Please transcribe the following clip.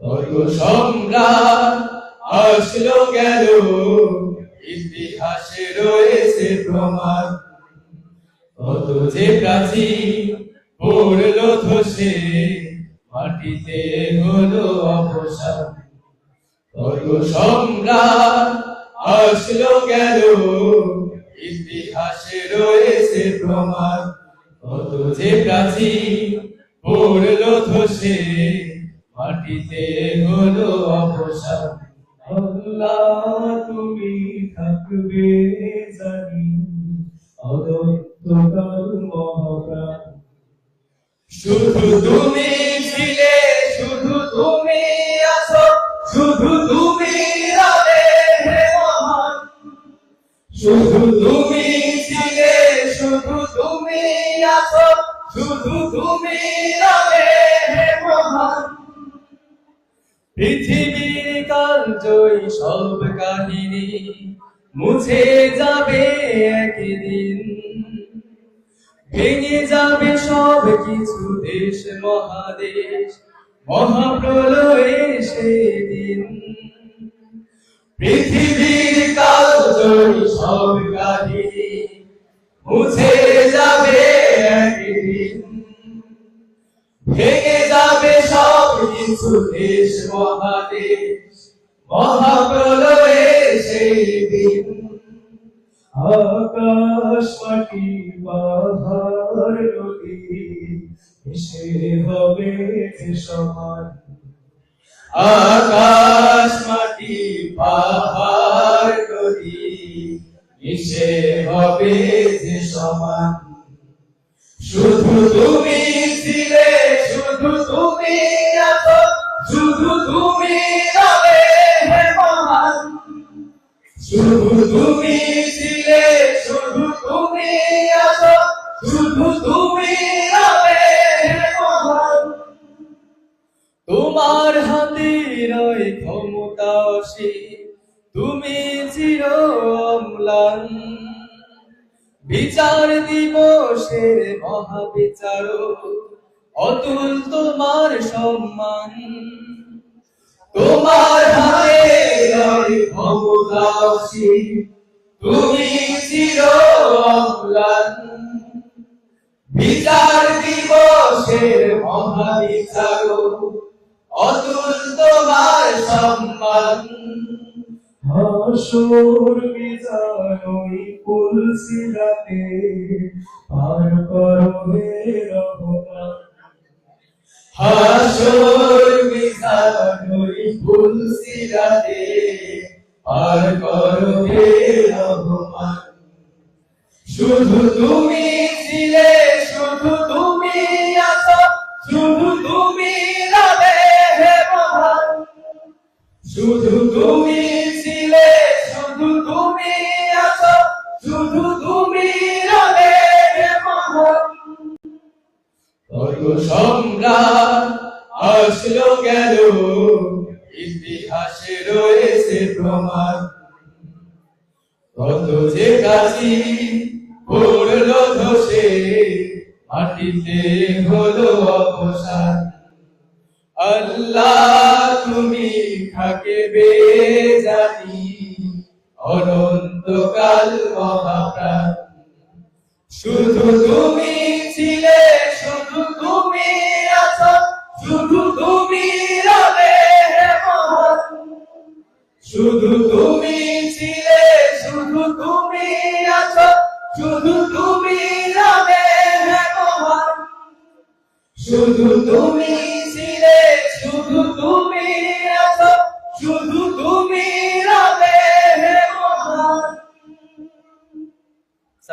কত সম্রাট আসলো গেল। ইতিহাসে রয়েছে প্রমাণ। কত যে প্রাচীন পড়ল ধসে মাটিতে হলো অবসান। কত সম্রাট আসলো গেল। ইতিহাসে রয়েছে প্রমাণ। কত যে প্রাচীন পড়ল ধসে মাটিতে হলো অবসান আল্লাহ, তুমি থাকবে জানি। মহাপ্রাণ শুধু তুমি ছিলে, শুধু তুমি আছো, শুধু তুমি রবে হে মহান। শুধু তুমি ছিলে, শুধু তুমি আছো, শুধু তুমি রবে হে পৃথিবীর কাল জয়ী সব কাহিনী মুছে যাবে একদিন। ভেঙে যাবে সব কিছু দেশ, মহাদেশ, মহাপ্রলয়ে সেদিন। পৃথিবীর কাল জয়ী সব কাহিনী মুছে দেশ মহাদেশ মহাপ্রলয়ে সেই দিন আকাশ মাটি পাহাড় নদী, এসে হবে সমান। আকাশ মাটি পাহাড় নদী, এসে হবে যে সমান। শুধু তুমি ছিলে, শুধু তুমি শুধু তুমি রবে হে মহান শুধু তুমি ছিলে, শুধু তুমি আছো, শুধু তুমি রবে হে তোমার হাতে রয় ক্ষমতা অসীম, তুমি চির অম্লান। বিচার দিবসের মহাবিচারক অতুল তোমার সম্মান। তোমার হাতে ক্ষমতা তুমি চির অম্লান। বিচার দিবসের মহাবিচারক, অতুল তোমার সম্মান। হাসুর বিজয় পুলসিরাতে পার করো হে রহমান হাসুর বিজয় পুলসিরাতে পার করো হে রহমান। শুধু তুমি ছিলে, শুধু তুমি আছো, শুধু তুমি রবে হে মহান। শুধু তুমি ছিলে, শুধু তুমি আছো, শুধু কত সম্রাট আসলো গেল। ইতিহাসে রয়েছে প্রমাণ। কত যে কাজী পড়ল ধসে, মাটিতে হলো অবসান। আল্লাহ তুমি থাকবে জানি অনন্তকাল মহাপ্রাণ। শুধু তুমি ছিলে, শুধু তুমি আছো, শুধু তুমি রবে শুধু তুমি ছিলে, শুধু তুমি আছো, শুধু তুমি রবে শুধু তুমি ছিলে, শুধু তুমি আছো, শুধু